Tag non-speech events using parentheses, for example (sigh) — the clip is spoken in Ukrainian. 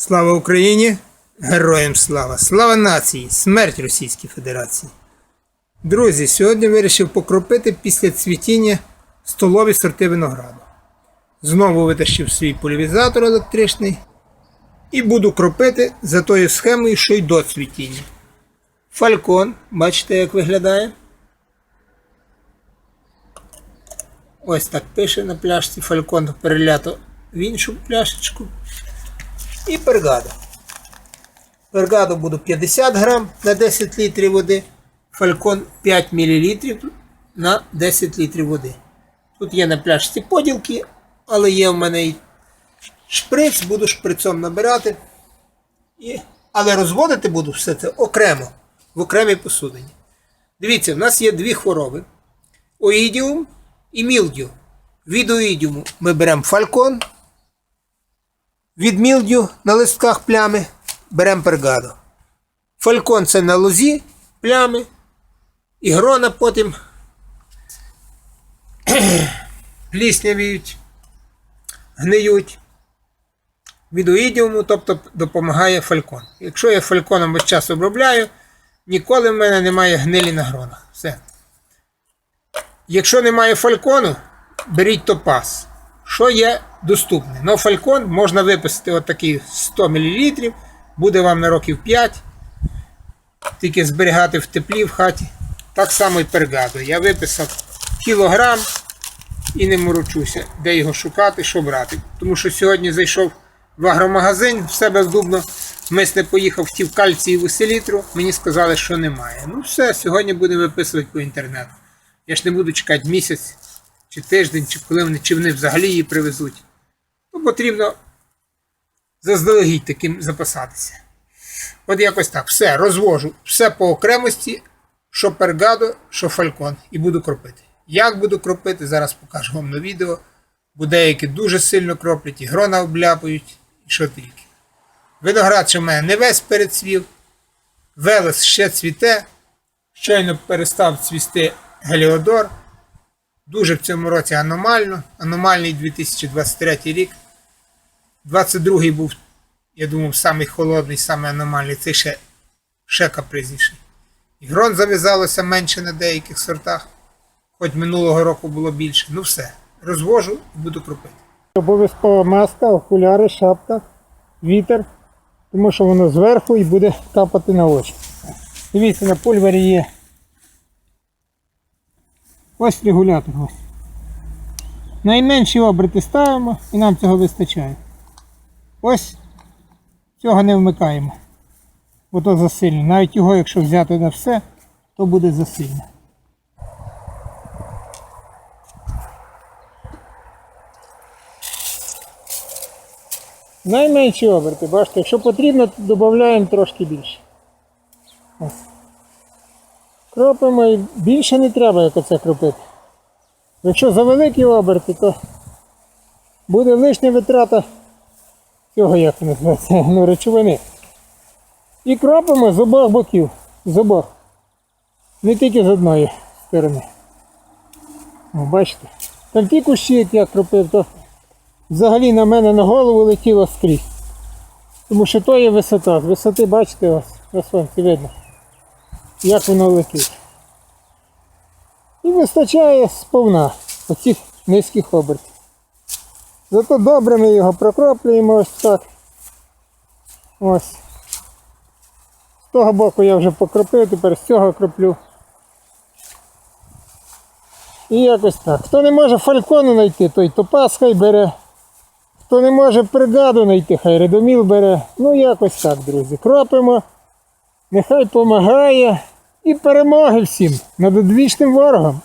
Слава Україні! Героям слава! Слава нації! Смерть Російській Федерації! Друзі, сьогодні вирішив покропити після цвітіння столові сорти винограду. Знову витащив свій полівізатор електричний і буду кропити за тою схемою, що й до цвітіння. Фалькон, бачите, як виглядає. Ось так пише на пляшці фалькон перелято в іншу пляшечку. І пергадо. Пергадо буду 50 грам на 10 літрів води, фалькон 5 мл на 10 літрів води. Тут є на пляшці поділки, але є в мене і шприц, буду шприцом набирати. І... Але розводити буду все це окремо, в окремій посудині. Дивіться, в нас є дві хвороби: оїдіум і мілдю. Від оїдіуму ми беремо фалькон. Від мілдю на листках плями беремо пергадо. Фалькон це на лозі плями. І грона потім (clears throat) пліснявіють, гниють. Від оїдіуму, тобто допомагає фалькон. Якщо я фальконом весь час обробляю, ніколи в мене немає гнилі на гронах. Все. Якщо немає фалькону, беріть топаз. Що є доступне? Ну, фалькон можна виписати отакий 100 мл, буде вам на років 5. Тільки зберігати в теплі в хаті. Так само і пергадо. Я виписав кілограм і не морочуся, де його шукати, що брати. Тому що сьогодні зайшов в агромагазин в себе в Дубно, мисне поїхав, хотів кальцієву селітру, мені сказали, що немає. Ну все, сьогодні будемо виписувати по інтернету. Я ж не буду чекати місяць чи тиждень, чи коли вони, чи вони взагалі її привезуть. Ну, потрібно заздалегідь таким запасатися. От якось так. Все, розвожу. Все по окремості, що пергадо, що фалькон. І буду кропити. Як буду кропити, зараз покажу вам на відео. Бо деякі дуже сильно кроплять, і грона обляпують, і що тільки. Виноград ще в мене не весь перецвів. Велес ще цвіте. Щойно перестав цвісти Геліодор. Дуже в цьому році аномально. Аномальний 2023 рік. 22-й був, я думав, самий холодний, самий аномальний. Цей ще, ще капризніший. І грон зав'язалося менше на деяких сортах. Хоч минулого року було більше. Ну все. Розвожу і буду кропити. Обов'язково маска, окуляри, шапка, вітер, тому що воно зверху і буде капати на очі. Дивіться, на пульвері є. Ось регулятор. Ось. Найменші оберти ставимо і нам цього вистачає. Ось цього не вмикаємо. Бо то засильно. Навіть його, якщо взяти на все, то буде засильно. Найменші оберти, бачите, якщо потрібно, додаємо трошки більше. Ось. Кропимо і більше не треба, як оце кропити. Якщо за великі оберти, то буде лишня витрата цього, як називається, (laughs) ну, речовини. І кропимо з обох боків. З обох. Не тільки з одної сторони. О, бачите? Там ті кущі, як я кропив, то взагалі на мене на голову летіло скрізь. Тому що то є висота. З висоти, бачите, ось, на сонці видно, як воно летить. І вистачає сповна оцих низьких обертів. Зато добре ми його прокроплюємо ось так. Ось. З того боку я вже покропив, тепер з цього кроплю. І якось так. Хто не може фалькону знайти, той топаз хай бере. Хто не може бригаду знайти, хай редоміл бере. Ну якось так, друзі. Кропимо. Нехай помагає. І перемоги всім над одвічним ворогом.